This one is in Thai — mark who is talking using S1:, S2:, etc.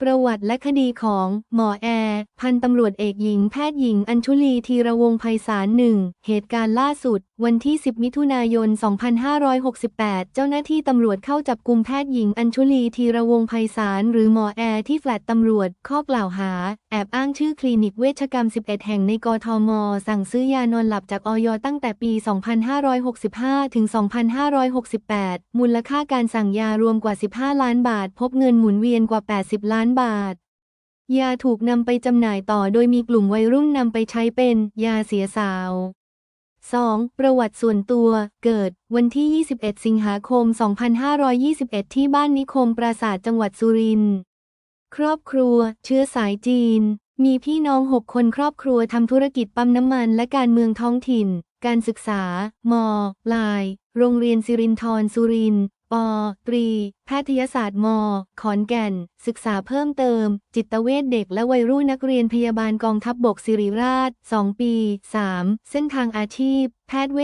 S1: ประวัติและคดีของหมอแอ ร์พันตำรวจเอกหญิงแพทย์หญิงอัญชุลีธีระวงไพศาลหนึ่งเหตุการณ์ล่าสุด วันที่ 10 มิถุนายน 2568 เจ้าหน้าที่ตำรวจเข้าจับกลุ่มแพทย์หญิงอัญชุลีธีระวงไพศาลหรือหมอแอร์ที่แฟลตตำรวจ ข้อกล่าวหา แอบอ้างชื่อคลินิกเวชกรรม 11 แห่งในกทม สั่งซื้อยานอนหลับจากออยตั้งแต่ปี 2565 ถึง 2568 มูลค่าการสั่งยารวมกว่า 15 ล้านบาท พบเงินหมุนเวียนกว่า 80 ล้านบาท ยาถูกนำไปจำหน่ายต่อโดยมีกลุ่มวัยรุ่นนำไปใช้เป็นยาเสียสาว 2. ประวัติส่วนตัวเกิด วันที่ 21 สิงหาคม 2521 ที่บ้านนิคมปราสาทจังหวัดสุรินทร์ ครอบครัว เชื้อสายจีน มีพี่น้อง 6 คนครอบครัวทำธุรกิจปั๊มน้ำมันและการเมืองท้องถิ่น การศึกษา ม ลาย โรงเรียนสิรินทรสุรินทร์ ปตรี แพทยศาสตร์ม ขอนแก่น ศึกษาเพิ่มเติม จิตเวชเด็กและวัยรุ่นนักเรียนพยาบาลกองทัพบบกสิริราช 2 ปี 3 เส้นทางอาชีพ แพทย์เว